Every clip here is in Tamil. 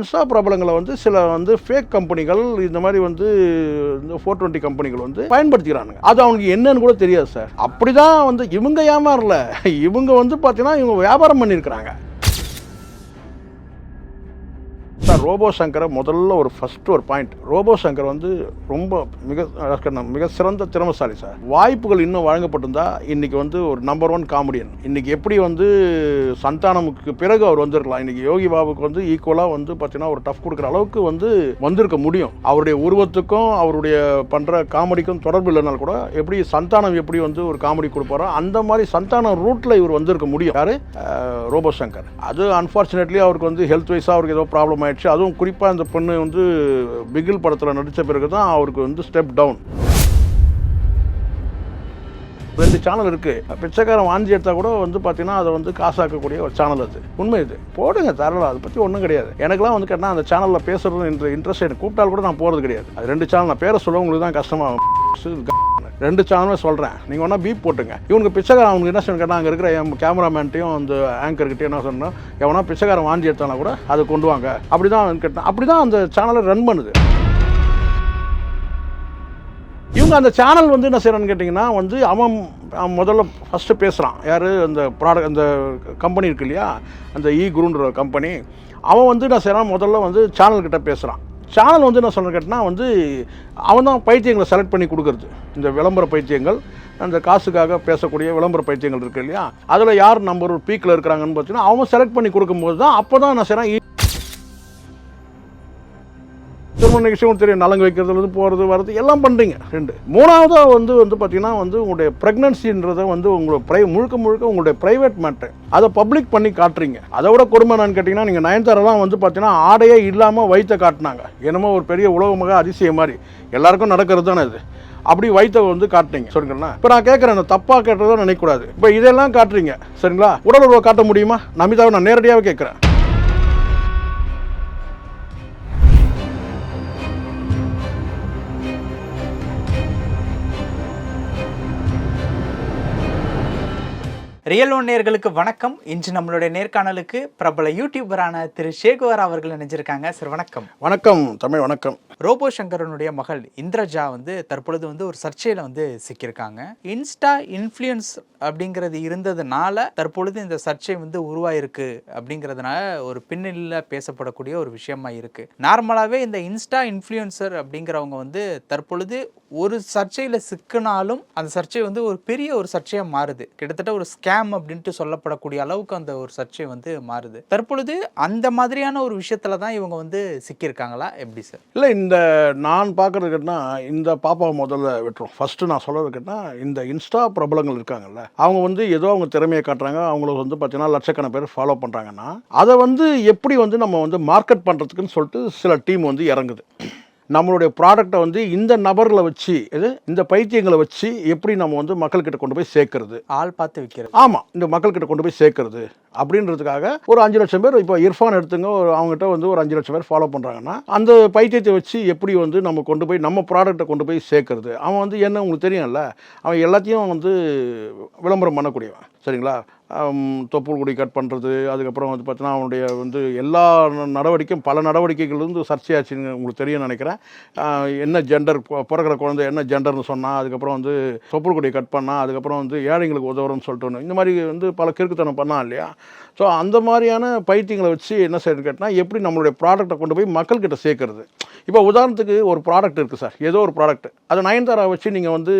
இன்ஸ்டா பிரபலங்களை வந்து சில வந்து ஃபேக் கம்பெனிகள் இந்த மாதிரி வந்து இந்த ஃபோர் டுவெண்ட்டி கம்பெனிகள் வந்து பயன்படுத்திக்கிறானுங்க. அது அவனுக்கு என்னன்னு கூட தெரியாது சார் அப்படிதான் வந்து இவங்க ஏமாறல. இவங்க வந்து பார்த்தீங்கன்னா இவங்க வியாபாரம் பண்ணியிருக்கிறாங்க. சார் ரோபோ சங்கரை முதல்ல ஒரு ஃபர்ஸ்ட் ஒரு பாயிண்ட் ரோபோ சங்கர் வந்து ரொம்ப மிக மிக சிறந்த திறமசாலி சார். வாய்ப்புகள் இன்னும் வழங்கப்பட்டிருந்தா இன்னைக்கு வந்து ஒரு நம்பர் ஒன் காமெடியன் இன்னைக்கு எப்படி வந்து சந்தானமுக்கு பிறகு அவர் வந்திருக்கலாம். இன்னைக்கு யோகி பாபுக்கு வந்து ஈக்குவலாக வந்து பார்த்தீங்கன்னா ஒரு டஃப் கொடுக்குற அளவுக்கு வந்து வந்திருக்க முடியும். அவருடைய உருவத்துக்கும் அவருடைய பண்ணுற காமெடிக்கும் தொடர்பு இல்லைனாலும் கூட எப்படி சந்தானம் எப்படி வந்து ஒரு காமெடி கொடுப்பாரோ அந்த மாதிரி சந்தானம் ரூட்டில் இவர் வந்திருக்க முடியும். யாரு? ரோபோ சங்கர். அது அன்ஃபார்ச்சுனேட்லி அவருக்கு வந்து ஹெல்த் வைஸாக அவருக்கு ஏதோ ப்ராப்ளம் ஆயிடுச்சு அதுவும் குறிப்பாக இந்த பொண்ணு வந்து பிகில் படத்தில் நடித்த பிறகு தான் அவருக்கு வந்து ஸ்டெப் டவுன் ரெண்டு சேனல் இருக்குது பிச்சைக்காரன் வாஞ்சி எடுத்தால் கூட வந்து பார்த்தீங்கன்னா அதை வந்து காசாக்கக்கூடிய ஒரு சேனல் அது. உண்மை இது. போடுங்க தரலாம். அதை பற்றி ஒன்றும் கிடையாது. எனக்குலாம் வந்து கேட்டால் அந்த சேனலில் பேசுறது இன்ட்ரெஸ்ட் எனக்கு கூப்பிட்டால் கூட நான் போகிறது கிடையாது. அது ரெண்டு சேனல் நான் பேரை சொல்ல உங்களுக்கு தான் கஷ்டமாக ரெண்டு சேனலுமே சொல்கிறேன் நீங்கள் ஒன்றா பீப் போட்டுங்க. இவனுக்கு பிச்சைக்காரன் அவனுக்கு என்ன சொன்ன கேட்டால் அங்கே இருக்கிற என் கேமராமேன்ட்டையும் அந்த ஆங்கர்கிட்டையும் என்ன சொன்னோம் எவனா பிச்சைக்காரன் வாஞ்சி எடுத்தானா கூட அதை கொண்டு வாங்க. அப்படி தான் கேட்டேன். அப்படி தான் அந்த சேனலை ரன் பண்ணுது. இவங்க அந்த சேனல் வந்து என்ன செய்கிறான்னு கேட்டிங்கன்னா வந்து அவன் அவன் முதல்ல ஃபஸ்ட்டு பேசுகிறான் யார்? அந்த ப்ராடக்ட் அந்த கம்பெனி இருக்கு இல்லையா? அந்த இ குருன்ற கம்பெனி அவன் வந்து என்ன செய்கிறான் முதல்ல வந்து சேனல்கிட்ட பேசுகிறான் சேனல் வந்து என்ன சொல்கிறேன் கேட்டினா வந்து அவன் தான் பைத்தியங்களை செலக்ட் பண்ணி கொடுக்குறது. இந்த விளம்பர பைத்தியங்கள் அந்த காசுக்காக பேசக்கூடிய விளம்பர பைத்தியங்கள் இருக்குது இல்லையா? அதில் யார் நம்பர் ஒரு பீக்கில் இருக்கிறாங்கன்னு பார்த்தீங்கன்னா அவன் செலக்ட் பண்ணி கொடுக்கும்போது தான் அப்போ தான் என்ன செய்கிறான் திருமண நிகழ்ச்சி உங்களுக்கு தெரியும். நலங்கு வைக்கிறதுலேருந்து போகிறது வர்றது எல்லாம் பண்ணுறீங்க ரெண்டு. மூணாவதாக வந்து வந்து பார்த்தீங்கன்னா வந்து உங்களுடைய ப்ரெக்னன்சின்றதை வந்து உங்களோட ப்ரை முழுக்க முழுக்க உங்களுடைய ப்ரைவேட் மேட்ரு அதை பப்ளிக் பண்ணி காட்டுறீங்க. அதை விட கொடுமை என்னன்னு கேட்டிங்கன்னா நீங்கள் நயன்தாரெல்லாம் வந்து பார்த்தீங்கன்னா ஆடையே இல்லாமல் வயிற்றை காட்டினாங்க. என்னமோ ஒரு பெரிய உலகமாக அதிசயம் மாதிரி. எல்லாருக்கும் நடக்கிறது தானே இது. அப்படி வைத்த வந்து காட்டுறீங்க சரிங்களா? இப்போ நான் கேட்குறேன் தப்பாக கேட்டதை நினைக்கக்கூடாது. இப்போ இதெல்லாம் காட்டுறீங்க. சரிங்களா? உடல் உறவை காட்ட முடியுமா? நமிதாவை நான் நேரடியாகவே கேட்குறேன் ரியல் ஒன் நேர்களுக்கு வணக்கம். இன்று நம்மளுடைய நேர்காணலுக்கு பிரபல யூடியூபரான திரு சேகுவார் அவர்கள் இணைஞ்சிருக்காங்க. சார் வணக்கம். வணக்கம் தமிழ் வணக்கம். ரோபோ சங்கரனுடைய மகள் இந்திரஜா வந்து தற்பொழுது வந்து ஒரு சர்ச்சையில வந்து சிக்கியிருக்காங்க. இன்ஸ்டா இன்ஃப்ளூயன்ஸ் அப்படிங்கிறது இருந்ததுனால தற்பொழுது இந்த சர்ச்சை வந்து உருவாயிருக்கு அப்படிங்கிறதுனால ஒரு பின்னணியில் பேசப்படக்கூடிய ஒரு விஷயமா இருக்கு. நார்மலாகவே இந்த இன்ஸ்டா இன்ஃப்ளூயன்சர் அப்படிங்கிறவங்க வந்து தற்பொழுது ஒரு சர்ச்சையில் சிக்கினாலும் அந்த சர்ச்சை வந்து ஒரு பெரிய ஒரு சர்ச்சையாக மாறுது. கிட்டத்தட்ட ஒரு ஸ்கேம் அப்படின்ட்டு சொல்லப்படக்கூடிய அளவுக்கு அந்த ஒரு சர்ச்சை வந்து மாறுது. தற்பொழுது அந்த மாதிரியான ஒரு விஷயத்துல தான் இவங்க வந்து சிக்கியிருக்காங்களா? எப்படி சார் இல்லை இந்த நான் பார்க்குறது கேட்டால் இந்த பாப்பாவை முதல்ல விட்டுரும். ஃபஸ்ட்டு நான் சொல்கிறது கேட்டால் இந்த இன்ஸ்டா பிரபலங்கள் இருக்காங்கல்ல அவங்க வந்து ஏதோ அவங்க திறமையை காட்டுறாங்க. அவங்களுக்கு வந்து பார்த்தீங்கன்னா லட்சக்கணக்கான பேர் ஃபாலோ பண்ணுறாங்கன்னா அதை வந்து எப்படி வந்து நம்ம வந்து மார்க்கெட் பண்ணுறதுக்குன்னு சொல்லிட்டு சில டீம் வந்து இறங்குது. நம்மளுடைய ப்ராடக்டை வந்து இந்த நபர்களை வச்சு இது இந்த பைத்தியங்களை வச்சு எப்படி நம்ம வந்து மக்கள்கிட்ட கொண்டு போய் சேர்க்கறது? ஆள் பார்த்து விற்கிறது ஆமாம் இந்த மக்கள்கிட்ட கொண்டு போய் சேர்க்கறது. அப்படின்றதுக்காக ஒரு அஞ்சு லட்சம் பேர் இப்போ இர்ஃபான் எடுத்துங்க ஒரு அவங்ககிட்ட வந்து ஒரு அஞ்சு லட்சம் பேர் ஃபாலோ பண்ணுறாங்கன்னா அந்த பைத்தியத்தை வச்சு எப்படி வந்து நம்ம கொண்டு போய் நம்ம ப்ராடக்ட்டை கொண்டு போய் சேர்க்கறது? அவன் வந்து என்ன உங்களுக்கு தெரியும்ல? அவன் எல்லாத்தையும் வந்து விளம்பரம் பண்ணக்கூடியவன். சரிங்களா? தொப்புள்குடி தொப்புள் கொடி கட் பண்ணுறது அதுக்கப்புறம் வந்து பார்த்தீங்கன்னா அவனுடைய வந்து எல்லா நடவடிக்கையும் பல நடவடிக்கைகள் வந்து சர்ச்சையாச்சுன்னு உங்களுக்கு தெரியும் நினைக்கிறேன். என்ன ஜெண்டர் பிறக்கிற குழந்தை என்ன ஜெண்டர்னு சொன்னால் அதுக்கப்புறம் வந்து தொப்புள் கொடியை கட் பண்ணால் அதுக்கப்புறம் வந்து ஏழைங்களுக்கு உதவுறோம்னு சொல்லிட்டு ஒன்று இந்த மாதிரி வந்து பல கிறுக்குத்தனம் பண்ணால் இல்லையா? ஸோ அந்த மாதிரியான பைத்தியங்களை வச்சு என்ன செய்யணும்னு கேட்டால் எப்படி நம்மளுடைய ப்ராடக்ட்டை கொண்டு போய் மக்கள்கிட்ட சேர்க்கறது? இப்போ உதாரணத்துக்கு ஒரு ப்ராடக்ட் இருக்குது சார். ஏதோ ஒரு ப்ராடக்ட் அதை நயன்தாரா வச்சு நீங்கள் வந்து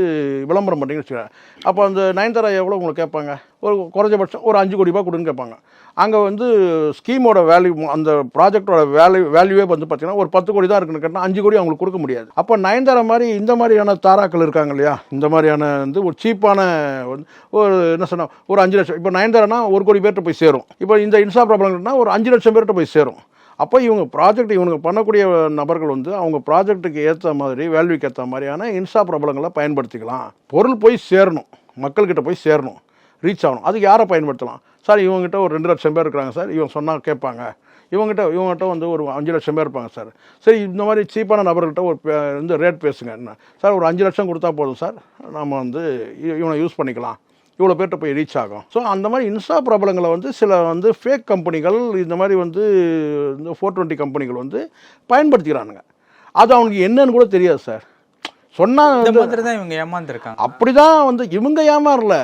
விளம்பரம் பண்ணுறீங்கன்னு வச்சுக்கோங்க. அப்போ அந்த நயன்தாரா எவ்வளோ உங்களுக்கு கேட்பாங்க? ஒரு குறைஞ்சபட்சம் ஒரு அஞ்சு கோடி ரூபாய் கொடுன்னு கேட்பாங்க. அங்கே வந்து ஸ்கீமோட வேல்யூ அந்த ப்ராஜெக்டோட வேல்யூ வேல்யூவே வந்து பார்த்தீங்கன்னா ஒரு பத்து கோடி தான் இருக்குன்னு கேட்டால் அஞ்சு கோடி அவங்களுக்கு கொடுக்க முடியாது. அப்போ நயன்தாரா மாதிரி இந்த மாதிரியான தாராக்கள் இருக்காங்க இல்லையா? இந்த மாதிரியான வந்து ஒரு சீப்பான வந்து ஒரு என்ன சொன்னால் ஒரு அஞ்சு லட்சம். இப்போ நயன்தாரானா ஒரு கோடி பேர்கிட்ட போய் சேரும். இப்போ இந்த இன்ஸ்டா ப்ராப்ளம்னா ஒரு அஞ்சு லட்சம் பேர்கிட்ட போய் சேரும். அப்போ இவங்க ப்ராஜெக்ட் இவங்க பண்ணக்கூடிய நபர்கள் வந்து அவங்க ப்ராஜெக்ட்டுக்கு ஏற்ற மாதிரி வேல்யூக்கு ஏற்ற மாதிரியான இன்ஸ்டா பிரபலங்களை பயன்படுத்திக்கலாம். பொருள் போய் சேரணும். மக்கள்கிட்ட போய் சேரணும். ரீச் ஆகணும். அதுக்கு யாரை பயன்படுத்தலாம்? சார் இவங்ககிட்ட ஒரு ரெண்டு லட்சம் பேர் இருக்கிறாங்க சார். இவங்க சொன்னால் கேட்பாங்க. இவங்ககிட்ட இவங்ககிட்ட வந்து ஒரு அஞ்சு லட்சம் பேர் இருப்பாங்க சார். சரி இந்த மாதிரி சீப்பான நபர்கிட்ட ஒரு வந்து ரேட் பேசுங்க. என்ன? சார் ஒரு அஞ்சு லட்சம் கொடுத்தா போதும் சார். நம்ம வந்து இவனை யூஸ் பண்ணிக்கலாம். இவ்வளோ பேர்கிட்ட போய் ரீச் ஆகும். ஸோ அந்த மாதிரி இன்ஸ்டா பிரபலங்களை வந்து சில வந்து ஃபேக் கம்பெனிகள் இந்த மாதிரி வந்து இந்த ஃபோர் டுவெண்ட்டி கம்பெனிகள் வந்து பயன்படுத்திக்கிறானுங்க. அது அவனுக்கு என்னன்னு கூட தெரியாது சார். மாதிரி தான் இவங்க ஏமாந்துருக்காங்க. அப்படிதான் வந்து இவங்க ஏமாறல.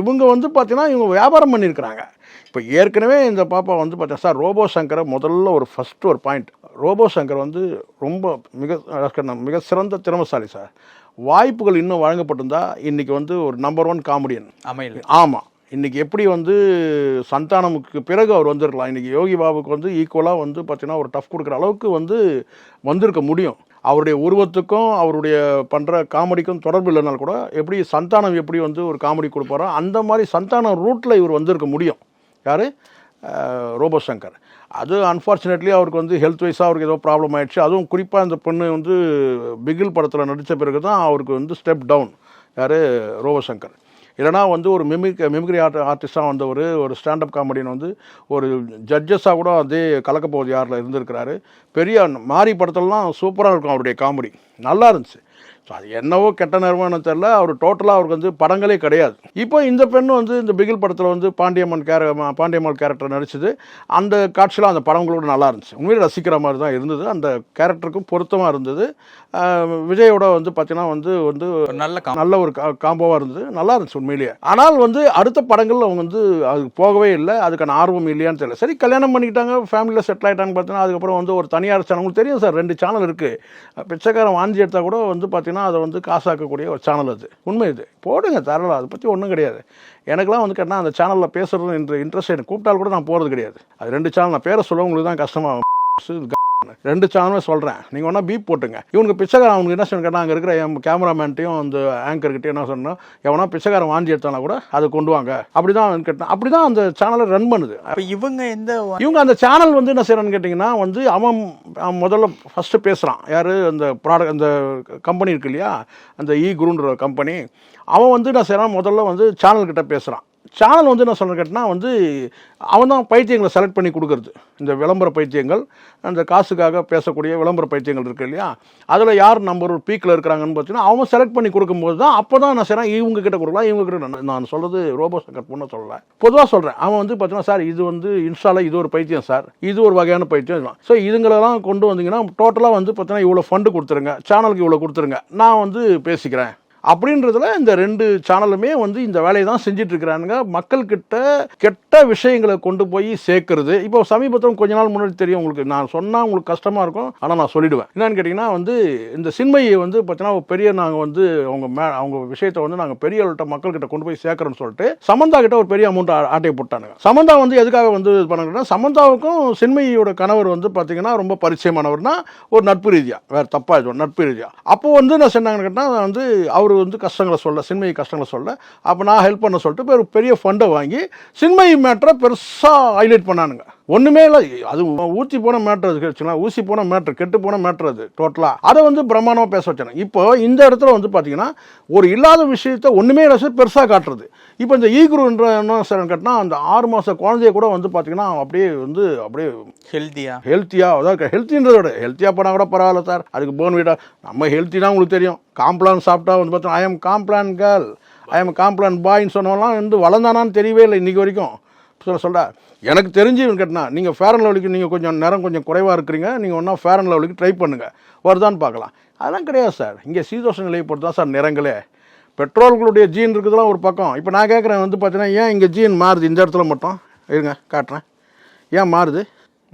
இவங்க வந்து பார்த்தீங்கன்னா இவங்க வியாபாரம் பண்ணியிருக்கிறாங்க. இப்போ ஏற்கனவே இந்த பாப்பா வந்து பார்த்தீங்கன்னா சார் ரோபோ சங்கரை முதல்ல ஒரு ஃபஸ்ட்டு ஒரு பாயிண்ட் ரோபோ சங்கர் வந்து ரொம்ப மிக மிக சிறந்த திறமசாலி சார். வாய்ப்புகள் இன்னும் வழங்கப்பட்டிருந்தா இன்றைக்கி வந்து ஒரு நம்பர் ஒன் காமெடியன் அமையல. ஆமாம் இன்றைக்கி எப்படி வந்து சந்தானமுக்கு பிறகு அவர் வந்திருக்கலாம் இன்றைக்கி யோகி பாபுக்கு வந்து ஈக்குவலாக வந்து பார்த்தீங்கன்னா ஒரு டஃப் கொடுக்குற அளவுக்கு வந்து வந்திருக்க முடியும். அவருடைய உருவத்துக்கும் அவருடைய பண்ணுற காமெடிக்கும் தொடர்பு இல்லைனாலும் கூட எப்படி சந்தானம் எப்படி வந்து ஒரு காமெடி கொடுப்பாரோ அந்த மாதிரி சந்தானம் ரூட்டில் இவர் வந்திருக்க முடியும். யார்? ரோபசங்கர். அது அன்ஃபார்ச்சுனேட்லி அவருக்கு வந்து ஹெல்த் வைஸாக அவருக்கு ஏதோ ப்ராப்ளம் ஆயிடுச்சு. அதுவும் குறிப்பாக இந்த பொண்ணு வந்து பிகில் படத்தில் நடித்த பிறகு தான் அவருக்கு வந்து ஸ்டெப் டவுன் யார்? ரோபசங்கர். இல்லைனா வந்து ஒரு மிமிக் மிமிக்ரி ஆர்ட் ஆர்டிஸ்டாக வந்தவர் ஒரு ஸ்டாண்டப் காமெடியன் வந்து ஒரு ஜட்ஜஸாக கூட அதே கலக்கப்போகுது யாரில் இருந்திருக்கிறாரு. பெரிய மாரி படத்துலலாம் சூப்பராக இருக்கும் அவருடைய காமெடி நல்லா இருந்துச்சு. ஸோ அது என்னவோ கெட்ட நிறுவனம் தெரில அவர் டோட்டலாக அவருக்கு வந்து படங்களே கிடையாது. இப்போ இந்த பெண் வந்து இந்த பிகில் படத்தில் வந்து பாண்டியம்மன் கேர பாண்டியம்மாள் கேரக்டர் நடிச்சது. அந்த காட்சியில் அந்த படங்களோட நல்லா இருந்துச்சு. உண்மையிலே ரசிக்கிற மாதிரி தான் இருந்தது. அந்த கேரக்டருக்கும் பொருத்தமாக இருந்தது. விஜயோட வந்து பார்த்தீங்கன்னா வந்து வந்து நல்ல நல்ல ஒரு காம்போவாக இருந்தது. நல்லா இருந்துச்சு உண்மையிலேயே. ஆனால் வந்து அடுத்த படங்கள் அவங்க வந்து அதுக்கு போகவே இல்லை. அதுக்கான ஆர்வம் இல்லையான்னு தெரியல. சரி கல்யாணம் பண்ணிக்கிட்டாங்க. ஃபேமிலியில் செட்டில் ஆகிட்டாங்க பார்த்தீங்கன்னா அதுக்கப்புறம் வந்து ஒரு தனியார் சேனல் தெரியும் சார் ரெண்டு சேனல் இருக்குது பிச்சைக்காரன் வாஞ்சி எடுத்தால் கூட வந்து பார்த்தீங்கன்னா அதை வந்து காசாக்கக்கூடிய ஒரு சேனல் அது. உண்மை இது. போடுங்க தரலாம். அதை பற்றி ஒன்றும் கிடையாது. எனக்குலாம் வந்து கேட்டால் அந்த சேனலில் பேசுறது இன்ட்ர இன்ட்ரெஸ்ட் எனக்கு கூப்பிட்டால் கூட நான் போகிறது கிடையாது. அது ரெண்டு சேனல் நான் பேரை சொல்ல உங்களுக்கு தான் கஷ்டமாகும் ரெண்டு சேனலுமே சொல்கிறேன் நீங்கள் வேணா பீப் போட்டுங்க. இவனுக்கு பிச்சைக்காரன் அவனுக்கு என்ன சொன்னா அங்கே இருக்கிற என் கேமராமேன்ட்டையும் அந்த ஆங்கர்கிட்டையும் என்ன சொன்னோம் எவனா பிச்சைக்காரன் வாஞ்சி எடுத்தானா கூட அதை கொண்டு வாங்க. அப்படி தான் கேட்டேன். அப்படி தான் அந்த சேனலை ரன் பண்ணுது. அப்ப இவங்க எந்த இவங்க அந்த சேனல் வந்து என்ன செய்யறான்னு கேட்டிங்கன்னா வந்து அவன் அவன் முதல்ல ஃபஸ்ட்டு பேசுகிறான் யார்? அந்த ப்ராடக்ட் அந்த கம்பெனி இருக்கு இல்லையா? அந்த இ குருன்ற கம்பெனி அவன் வந்து என்ன செய்கிறான் முதல்ல வந்து சேனல்கிட்ட பேசுகிறான் சேனல் வந்து என்ன சொல்கிறேன் கேட்டினா வந்து அவன் தான் பைத்தியங்களை செலக்ட் பண்ணி கொடுக்கறது. இந்த விளம்பர பைத்தியங்கள் அந்த காசுக்காக பேசக்கூடிய விளம்பர பைத்தியங்கள் இருக்குது இல்லையா? அதில் யார் நம்பர் ஒரு பீக்கில் இருக்கிறாங்கன்னு பார்த்தீங்கன்னா அவன் செலக்ட் பண்ணி கொடுக்கும்போது தான் அப்போ தான் என்ன செய்கிறான் இவங்க கிட்ட கொடுக்கலாம் இவங்க கிட்ட நான் சொல்கிறது ரோபோ சங்கர் பொண்ணை சொல்லலை. பொதுவாக சொல்கிறேன் அவன் வந்து பார்த்தீங்கன்னா சார் இது வந்து இன்ஸ்டால இது ஒரு பைத்தியம் சார். இது ஒரு வகையான பைத்தியம் ஸோ இதுங்களெல்லாம் கொண்டு வந்தீங்கன்னா டோட்டலாக வந்து பார்த்தீங்கன்னா இவ்வளோ ஃபண்டு கொடுத்துருங்க சேனலுக்கு இவ்வளோ கொடுத்துருங்க. நான் வந்து பேசிக்கிறேன். அப்படின்றதுல இந்த ரெண்டு சேனலுமே வந்து இந்த வேலையை தான் செஞ்சிட்ருக்கிறானுங்க. மக்கள்கிட்ட கெட்ட விஷயங்களை கொண்டு போய் சேர்க்கறது. இப்போ சமீபத்தில் கொஞ்ச நாள் முன்னாடி தெரியும் உங்களுக்கு. நான் சொன்னால் உங்களுக்கு கஷ்டமாக இருக்கும். ஆனால் நான் சொல்லிடுவேன். என்னன்னு கேட்டிங்கன்னா வந்து இந்த சின்மையை வந்து பார்த்தீங்கன்னா ஒரு பெரிய நாங்கள் வந்து அவங்க மே அவங்க விஷயத்தை வந்து நாங்கள் பெரிய அளவுட்ட மக்கள்கிட்ட கொண்டு போய் சேர்க்குறோன்னு சொல்லிட்டு சமந்தா கிட்ட ஒரு பெரிய அமௌண்ட் ஆட்டையை போட்டானுங்க. சமந்தா வந்து எதுக்காக வந்து இது பண்ணாங்கன்னா சமந்தாவுக்கும் சின்மையோட கணவர் வந்து பார்த்தீங்கன்னா ரொம்ப பரிச்சயமானவர்னா ஒரு நட்பு ரீதியாக வேறு தப்பாக இது நட்பு ரீதியாக அப்போ வந்து என்ன சொன்னாங்கன்னு கேட்டால் வந்து அவர் வந்து கஷ்டங்களை சொல்ல சின்மயி கஷ்டங்களை சொல்ல அப்போ நான் ஹெல்ப் பண்ண சொல்லிட்டு ஒரு பெரிய ஃபண்டை வாங்கி சின்மயி மேட்டரை பெருசாக ஹைலைட் பண்ணானுங்க. ஒன்றுமே இல்லை. அது ஊற்றி போன மேட்ரு அது வச்சுக்கலாம் ஊசி போன மேட்ரு கெட்டு போன மேட்ரு அது டோட்டலாக அதை வந்து பிரம்மாண்டமாக பேச வச்சாங்க. இப்போ இந்த இடத்துல வந்து பார்த்தீங்கன்னா ஒரு இல்லாத விஷயத்த ஒன்றுமே இல்லை பெருசாக காட்டுறது. இப்போ இந்த ஈகுருன்ற என்ன சார் கேட்டால் அந்த ஆறு மாத குழந்தைய கூட வந்து பார்த்தீங்கன்னா அப்படியே வந்து அப்படியே ஹெல்த்தியா ஹெல்த்தியாக அதாவது ஹெல்த்தின்றத விட ஹெல்த்தியாக போனால் கூட பரவாயில்ல சார் அதுக்கு போன் வீடா நம்ம ஹெல்த்தினா உங்களுக்கு தெரியும். காம்ப்ளான் சாப்பிட்டா வந்து பார்த்தா I am Complan girl I am Complan பாய்ன்னு சொன்னவங்களாம் வந்து வளர்ந்தானான்னு தெரியவே இல்லை இன்றைக்கி வரைக்கும். சொல்ல சொல்ல எனக்கு தெரிஞ்சு கேட்டினா நீங்கள் ஃபேர் அண்ட் லவ்லிக்கு நீங்கள் கொஞ்சம் நேரம் கொஞ்சம் குறைவாக இருக்கிறீங்க. நீங்கள் ஒன்றா ஃபேர் அண்ட் லவ்லிக்கு ட்ரை பண்ணுங்கள் வருதான்னு பார்க்கலாம். அதெல்லாம் கிடையாது சார். இங்கே சீதோஷ நிலையை பொறுத்து தான் சார் நிறங்களே பெட்ரோல்களுடைய ஜீன் இருக்குதுலாம் ஒரு பக்கம். இப்போ நான் கேட்குறேன் வந்து பார்த்தீங்கன்னா ஏன் இங்கே ஜீன் மாறுது? இந்த இடத்துல மட்டும். இருங்க காட்டுறேன். ஏன் மாறுது?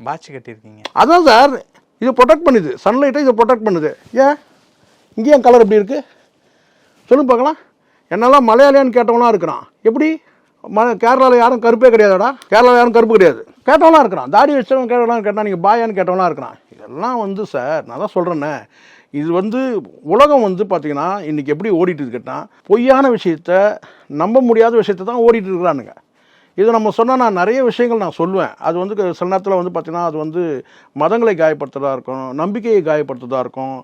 பாட்சி கட்டியிருக்கீங்க. அதான் சார். இது ப்ரொடெக்ட் பண்ணுது. சன்லைட்டை இது ப்ரொடெக்ட் பண்ணுது. ஏன்? இங்கே ஏன் கலர் எப்படி இருக்குது சொல்லுங்க பார்க்கலாம். என்னெல்லாம் மலையாளியான்னு கேட்டவங்களாம் இருக்கிறான். எப்படி? கேரளாவில் யாரும் கருப்பே கிடையாதுடா. கேரளாவில் யாரும் கருப்பு கிடையாது. கேட்டவங்களாம் இருக்கிறான். தாடி வச்சவன் கேட்டவங்களாம் கேட்டால் நீங்கள் பாயான்னு கேட்டவங்களாம் இருக்கிறான். இதெல்லாம் வந்து சார் நான் தான் சொல்கிறேன்னே இது வந்து உலகம் வந்து பார்த்தீங்கன்னா இன்றைக்கி எப்படி ஓடிட்டு கேட்டால் பொய்யான விஷயத்த நம்ப முடியாத விஷயத்தை தான் ஓடிட்டு இருக்கிறானுங்க. இது நம்ம சொன்னால் நான் நிறைய விஷயங்கள் நான் சொல்லுவேன். அது வந்து க- சில நேரத்தில் வந்து பார்த்திங்கன்னா அது வந்து மதங்களை காயப்படுத்துறதா இருக்கும் நம்பிக்கையை காயப்படுத்துறதா இருக்கும்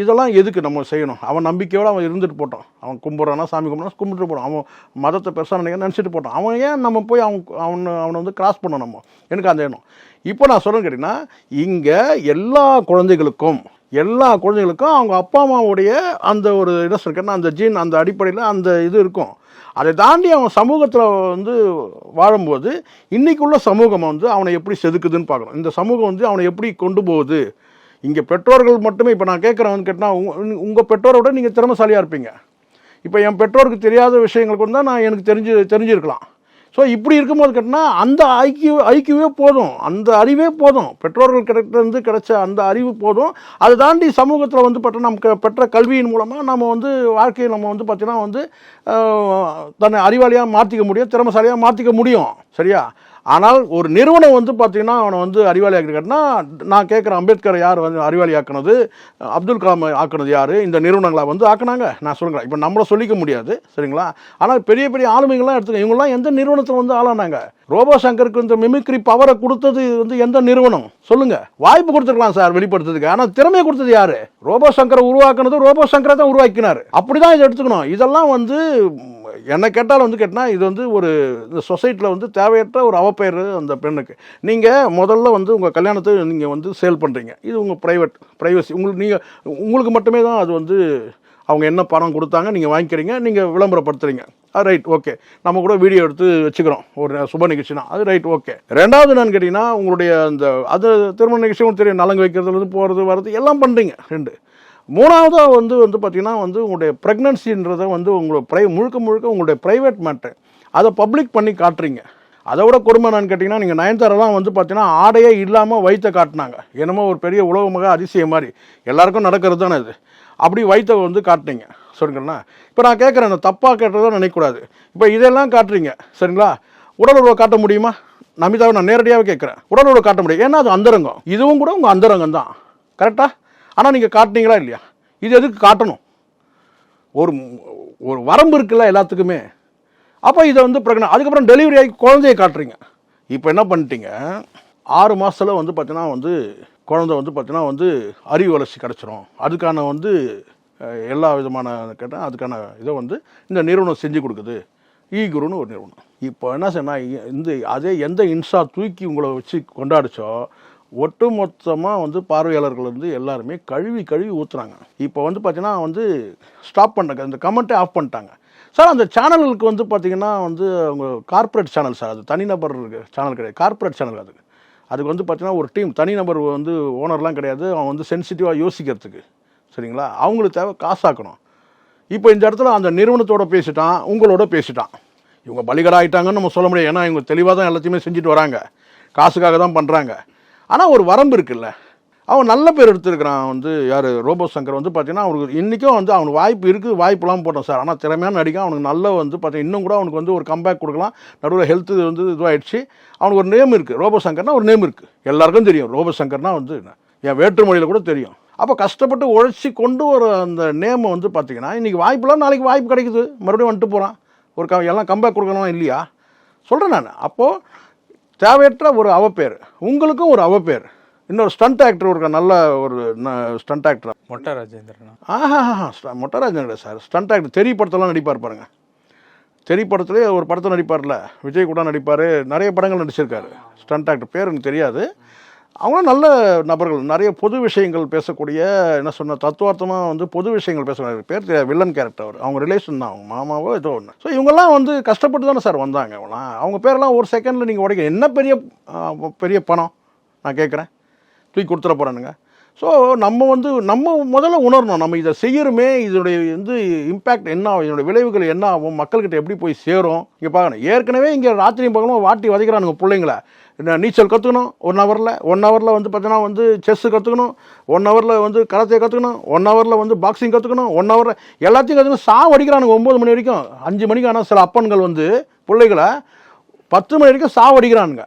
இதெல்லாம் எதுக்கு நம்ம செய்யணும்? அவன் நம்பிக்கையோடு அவன் இருந்துட்டு போட்டோம் அவன் கும்பிட்றானா சாமி கும்பிட்றான் கும்பிட்டு போட்டோம் அவன் மதத்தை பெருசாக நினைக்க நினச்சிட்டு போட்டான். அவன் ஏன் நம்ம போய் அவன் அவனை அவனை வந்து கிராஸ் பண்ணணும் நம்ம? எனக்கு அந்த எண்ணம். இப்போ நான் சொல்கிறேன் கேட்டிங்கன்னா இங்கே எல்லா குழந்தைகளுக்கும் எல்லா குழந்தைகளுக்கும் அவங்க அப்பா அம்மாவுடைய அந்த ஒரு இடம் இருக்குன்னா அந்த ஜீன் அந்த அடிப்படையில் அந்த இது இருக்கும். அதை தாண்டி அவன் சமூகத்தில் வந்து வாழும்போது இன்றைக்குள்ள சமூகம் வந்து அவனை எப்படி செதுக்குதுன்னு பார்க்கணும் இந்த சமூகம் வந்து அவனை எப்படி கொண்டு போகுது? இங்கே பெற்றோர்கள் மட்டுமே இப்போ நான் கேட்குறேன் கேட்டால் உங்கள் பெற்றோரோட நீங்கள் திறமைசாலியாக இருப்பீங்க. இப்போ என் பெற்றோருக்கு தெரியாத விஷயங்களுக்கு வந்து நான் எனக்கு தெரிஞ்சு தெரிஞ்சிருக்கலாம். ஸோ இப்படி இருக்கும்போது கேட்டால் அந்த ஐக்கிய ஐக்கியவே போதும். அந்த அறிவே போதும். பெற்றோர்கள் கிடைக்கிறது கிடைச்ச அந்த அறிவு போதும். அதை தாண்டி சமூகத்தில் வந்து பார்த்தா நமக்கு பெற்ற கல்வியின் மூலமாக நம்ம வந்து வாழ்க்கையை நம்ம வந்து பார்த்தீங்கன்னா வந்து தன்னை அறிவாளியாக மாற்றிக்க முடியும் திறமைசாலியாக மாற்றிக்க முடியும். சரியா? ஆனால் ஒரு நிறுவனம் வந்து பார்த்தீங்கன்னா அவனை வந்து அறிவாளி ஆக்கிருக்காருன்னா நான் கேட்குறேன் அம்பேத்கர் யார் வந்து அறிவாளி ஆக்குனது அப்துல் கலாம் ஆக்குனது யார் இந்த நிறுவனங்களை வந்து ஆக்குனாங்க. நான் சொல்லுறேன் இப்போ நம்மள சொல்லிக்க முடியாது சரிங்களா? ஆனால் பெரிய பெரிய ஆளுமைகள்லாம் எடுத்துக்க இவங்கெல்லாம் எந்த நிறுவனத்தில் வந்து ஆளானாங்க? ரோபோ சங்கருக்கு இந்த மிமிக்ரி பவரை கொடுத்தது வந்து எந்த நிறுவனம்? சொல்லுங்க. வாய்ப்பு கொடுத்துருக்கலாம் சார் வெளிப்படுத்துறதுக்கு. ஆனால் திறமையை கொடுத்தது யாரு? ரோபோ சங்கரை உருவாக்குனது ரோபோ சங்கரை தான் உருவாக்கினார். அப்படிதான் இதை எடுத்துக்கணும். இதெல்லாம் வந்து என்னை கேட்டாலும் வந்து கேட்டால் இது வந்து ஒரு இந்த சொசைட்டியில் வந்து தேவையற்ற ஒரு அவப்பெயர் அந்த பெண்ணுக்கு. நீங்கள் முதல்ல வந்து உங்கள் கல்யாணத்தை நீங்கள் வந்து சேல் பண்ணுறீங்க இது உங்கள் ப்ரைவேட் ப்ரைவசி உங்களுக்கு நீங்கள் உங்களுக்கு மட்டுமே தான் அது வந்து அவங்க என்ன பணம் கொடுத்தாங்க நீங்கள் வாங்கிக்கிறீங்க நீங்கள் விளம்பரப்படுத்துறீங்க. அது ரைட் ஓகே நம்ம கூட வீடியோ எடுத்து வச்சுக்கிறோம். ஒரு சுப நிகழ்ச்சினா. அது ரைட் ஓகே ரெண்டாவது என்னன்னு கேட்டிங்கன்னா உங்களுடைய அந்த அது திருமண நிகழ்ச்சி உங்களுக்கு தெரியும் நலங்கு வைக்கிறதுலேருந்து போகிறது வர்றது எல்லாம் பண்ணுறீங்க ரெண்டு. மூணாவதாக வந்து வந்து பார்த்தீங்கன்னா வந்து உங்களுடைய ப்ரெக்னன்சின்றதை வந்து உங்களோட ப்ரை முழுக்க முழுக்க உங்களுடைய ப்ரைவேட் மேட்டர் அதை பப்ளிக் பண்ணி காட்டுறீங்க. அதை விட கொடுமை என்னன்னு கேட்டிங்கன்னா நீங்கள் நயன்தாரெல்லாம் வந்து பார்த்தீங்கன்னா ஆடையே இல்லாமல் வயிற்ற காட்டினாங்க. என்னமோ ஒரு பெரிய உலகமாக அதிசயம் மாதிரி. எல்லாருக்கும் நடக்கிறது தானே இது. அப்படி வயிற்ற வந்து காட்டினீங்க. சரிங்களா? இப்போ நான் கேட்குறேன் தப்பாக கேட்டதாக நினைக்கக்கூடாது. இப்போ இதெல்லாம் காட்டுறீங்க. சரிங்களா? உடல் உறவை காட்ட முடியுமா? நமிதாவை நான் நேரடியாகவே கேட்குறேன் உடல் உறவை காட்ட முடியும். ஏன்னா அது அந்தரங்கம். இதுவும் கூட உங்கள் அந்தரங்கம் தான் கரெக்டாக ஆனால் நீங்கள் காட்டுனீங்களா இல்லையா? இது எதுக்கு காட்டணும்? ஒரு ஒரு வரம்பு இருக்குல்ல எல்லாத்துக்குமே. அப்போ இதை வந்து ப்ரெக்னென்ட் அதுக்கப்புறம் டெலிவரி ஆகி குழந்தைய காட்டுறீங்க. இப்போ என்ன பண்ணிட்டீங்க? ஆறு மாதத்தில் வந்து பார்த்தீங்கன்னா வந்து குழந்தை வந்து பார்த்தீங்கன்னா வந்து அறிவு வளர்ச்சி கிடச்சிரும். அதுக்கான வந்து எல்லா விதமான கேட்டால் அதுக்கான இதை வந்து இந்த நிறுவனம் செஞ்சு கொடுக்குது. ஈ குருன்னு ஒரு நிறுவனம். இப்போ என்ன சொன்னா இந்த அதே எந்த இன்சா தூக்கி உங்களை வச்சு கொண்டாடிச்சோ ஒட்டு மொத்தமாக வந்து பார்வையாளர்கள் வந்து எல்லாருமே கழுவி கழுவி ஊற்றுறாங்க இப்போ வந்து பார்த்தீங்கன்னா வந்து ஸ்டாப் பண்ண இந்த கமெண்ட்டே ஆஃப் பண்ணிட்டாங்க. சார் அந்த சேனலுக்கு வந்து பார்த்தீங்கன்னா வந்து அவங்க கார்ப்பரேட் சேனல் சார். அது தனிநபர் சேனல் கிடையாது. கார்ப்பரேட் சேனல் அதுக்கு அதுக்கு வந்து பார்த்தீங்கன்னா ஒரு டீம் தனிநபர் வந்து ஓனர்லாம் கிடையாது. அவன் வந்து சென்சிட்டிவாக யோசிக்கிறதுக்கு. சரிங்களா? அவங்களுக்கு தேவை காசாக்கணும். இப்போ இந்த இடத்துல அந்த நிறுவனத்தோட பேசிட்டான் உங்களோட பேசிட்டான். இவங்க பலிகடா ஆயிட்டாங்கன்னு நம்ம சொல்ல முடியாது. ஏன்னா இவங்க தெளிவாக தான் எல்லாத்தையுமே செஞ்சுட்டு வராங்க. காசுக்காக தான் பண்ணுறாங்க ஆனால் ஒரு வரம்பு இருக்குல்ல. அவன் நல்ல பேர் எடுத்திருக்கிறான் வந்து யார்? ரோபோ சங்கர் வந்து பார்த்தீங்கன்னா அவனுக்கு இன்றைக்கும் வந்து அவனுக்கு வாய்ப்பு இருக்குது வாய்ப்புலாம் போட்டோம் சார். ஆனால் திறமையான நடிகன் அவனுக்கு நல்ல வந்து பார்த்தீங்கன்னா இன்னும் கூட அவனுக்கு வந்து ஒரு கம்பேக் கொடுக்கலாம். நடுவில் ஹெல்த்து வந்து இதுவாகிடுச்சு அவனுக்கு ஒரு நேம் இருக்குது ரோபோ சங்கர்னா ஒரு நேம் இருக்குது எல்லாருக்கும் தெரியும். ரோபோ சங்கர்னா வந்து என் வேற்றுமொழியில் கூட தெரியும். அப்போ கஷ்டப்பட்டு உழைச்சி கொண்டு வர அந்த நேமை வந்து பார்த்தீங்கன்னா இன்றைக்கி வாய்ப்புலாம் நாளைக்கு வாய்ப்பு கிடைக்குது. மறுபடியும் வந்துட்டு போகிறான் ஒரு க எல்லாம் கம்பேக் கொடுக்கணும் இல்லையா? சொல்கிறேன் நான். அப்போது தேவையற்ற ஒரு அவப்பேர். உங்களுக்கும் ஒரு அவப்பேர். இன்னொரு ஸ்டண்ட் ஆக்டர் ஒரு நல்ல ஒரு ஸ்டண்ட் ஆக்டர் மொட்டை ராஜேந்திரனா ஆஹா மொட்டராஜன் கிடையாது சார். ஸ்டண்ட் ஆக்டர் தெரி படத்தெல்லாம் நடிப்பார் பாருங்க. தெரி படத்துலேயே ஒரு படத்தில் நடிப்பார்ல. விஜய் கூட நடிப்பார். நிறைய படங்கள் நடிச்சிருக்காரு. ஸ்டண்ட் ஆக்டர் பேர் எனக்கு தெரியாது. அவங்களும் நல்ல நபர்கள். நிறைய பொது விஷயங்கள் பேசக்கூடிய என்ன சொன்ன தத்துவார்த்தமாக வந்து பொது விஷயங்கள் பேசக்கூடிய பேர் வில்லன் கேரக்டர் அவர். அவங்க ரிலேஷன் தான் அவங்க மாமாவோ ஏதோ ஒன்று ஸோ இவங்கெல்லாம் வந்து கஷ்டப்பட்டு தானே சார் வந்தாங்க. அவங்களாம் அவங்க பேரெல்லாம் ஒரு செகண்டில் நீங்கள் உடைக்க என்ன பெரிய பெரிய பணம்? நான் கேட்குறேன். தூக்கி கொடுத்துட போகிறானுங்க ஸோ நம்ம வந்து நம்ம முதல்ல உணரணும். நம்ம இதை செய்யறோமே இதனுடைய வந்து இம்பேக்ட் என்ன ஆகும் இதனுடைய விளைவுகள் என்ன ஆகும் மக்கள்கிட்ட எப்படி போய் சேரும்? இங்கே பார்க்கணும் ஏற்கனவே இங்கே ராத்திரியும் பகலும் வாட்டி வதைக்கிறானுங்க பிள்ளைங்கள. நீச்சல் கற்றுக்கணும் ஒன் ஹவரில் ஒன் ஹவரில் வந்து பார்த்தீங்கன்னா வந்து செஸ்ஸு கற்றுக்கணும் ஒன் ஹவரில் வந்து கராத்தே கற்றுக்கணும் ஒன் ஹவரில் வந்து பாக்ஸிங் கற்றுக்கணும் ஒன் ஹவரில் எல்லாத்தையும் கற்றுக்கணும் சாவு அடிக்கிறானுங்க ஒம்பது மணி வரைக்கும். அஞ்சு மணிக்கு ஆனால் சில அப்பன்கள் வந்து பிள்ளைகளை பத்து மணி வரைக்கும் சாவடிக்கிறானுங்க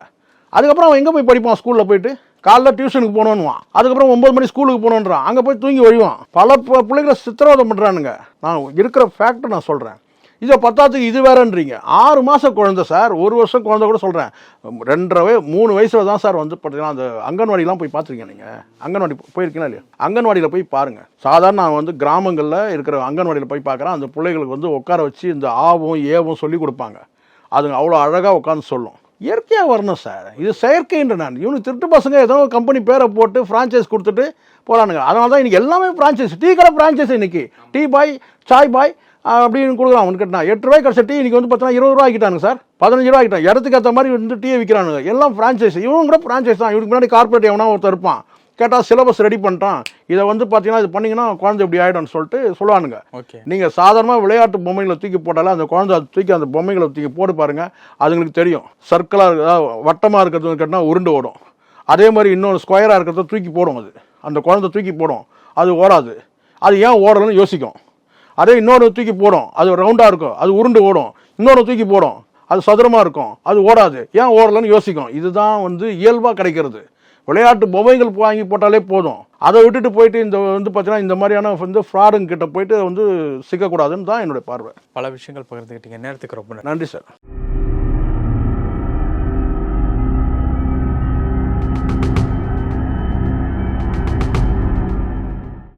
அதுக்கப்புறம் அவன் எங்கே போய் படிப்பான்? ஸ்கூலில் போயிட்டு. காலைல டியூஷனுக்கு போகணுன்னுவான் அதுக்கப்புறம் ஒம்பது மணி ஸ்கூலுக்கு போகணுன்றான் அங்கே போய் தூங்கி ஒழிவான். பல ப- பிள்ளைகளை சித்திரவதை பண்ணுறானுங்க நான் இருக்கிற ஃபேக்டர் நான் சொல்கிறேன் இதை பத்தாத்துக்கு இது வேறன்றீங்க. ஆறு மாதம் குழந்த சார். ஒரு வருஷம் குழந்த கூட சொல்கிறேன் ரெண்டரை மூணு வயசில் தான் சார் வந்து பார்த்தீங்கன்னா அந்த அங்கன்வாடிலாம் போய் பார்த்துருக்கீங்க நீங்கள் அங்கன்வாடி போயிருக்கீங்களா இல்லையா? அங்கன்வாடியில் போய் பாருங்கள் சாதாரண நான் வந்து கிராமங்களில் இருக்கிற அங்கன்வாடியில் போய் பார்க்குறேன். அந்த பிள்ளைகளுக்கு வந்து உட்கார வச்சு இந்த ஆவும் ஏவும் சொல்லி கொடுப்பாங்க. அதுங்க அவ்வளோ அழகாக உட்காந்து சொல்லும். இயற்கையாக வரணும் சார். இது செயற்கைன்ற நான். இவனுக்கு திருட்டு பசங்க ஏதோ கம்பெனி பேரை போட்டு ஃப்ரான்ச்சைஸ் கொடுத்துட்டு போகிறானுங்க அதனால தான் இன்றைக்கி எல்லாமே ஃப்ரான்ச்சைஸ் டீ கடை ஃப்ரான்ச்சைஸ் இன்றைக்கி டீ பாய் சாய் பாய் அப்படின்னு கொடுக்குறான். அவனுக்கு கேட்டா எட்டு ரூபாய் கிடைச்ச டீ இன்னைக்கு வந்து பார்த்தீங்கன்னா இருபது ரூபா ஆக்கிட்டானுங்க சார். பதினஞ்சு ரூபா ஆக்கிட்டான். இடத்துக்கு ஏற்ற மாதிரி வந்து டீயை விற்கிறானுங்க எல்லாம் ஃப்ரான்ச்சைஸ் இவங்க கூட ஃப்ரான்ச்சைஸ் தான். இவனுக்கு முன்னாடி கார்பரேட் எவனா ஒருத்தர் இருப்பான். கேட்டால் சிலபஸ் ரெடி பண்ணிட்டான். இதை வந்து பார்த்தீங்கன்னா இது பண்ணிங்கன்னா குழந்தை இப்படி ஆகிடும்னு சொல்லிட்டு சொல்லுவானுங்க. ஓகே. நீங்கள் சாதாரணமாக விளையாட்டு பொம்மைகளை தூக்கி போட்டாலே அந்த குழந்தை அது தூக்கி அந்த பொம்மைகளை தூக்கி போட்டு பாருங்க. அதுங்களுக்கு தெரியும். சர்க்கிளாக இருக்கிறதா வட்டமாக இருக்கிறது கேட்டால் உருண்டு ஓடும். அதே மாதிரி இன்னொரு ஸ்கொயராக இருக்கிறத தூக்கி போடும் அது. அந்த குழந்தை தூக்கி போடும். அது ஓடாது. அது ஏன் ஓடலைன்னு யோசிக்கும். அதே இன்னொரு தூக்கி போடும். அது ரவுண்டாக இருக்கும். அது உருண்டு ஓடும். இன்னொரு தூக்கி போடும். அது சதுரமாக இருக்கும். அது ஓடாது. ஏன் ஓடலைன்னு யோசிக்கும். இதுதான் வந்து இயல்பாக கிடைக்கிறது. விளையாட்டு பொம்மைகள் வாங்கி போட்டாலே போதும். அதை விட்டுட்டு போயிட்டு இந்த வந்து பார்த்தீங்கன்னா இந்த மாதிரியான வந்து ஃப்ராடுங்க கிட்ட போயிட்டு வந்து சிக்கக்கூடாதுன்னு தான் என்னுடைய பார்வை. பல விஷயங்கள் பகிர்ந்துக்கிட்டீங்க நேரத்துக்கு ரொம்ப நன்றி. நன்றி சார்.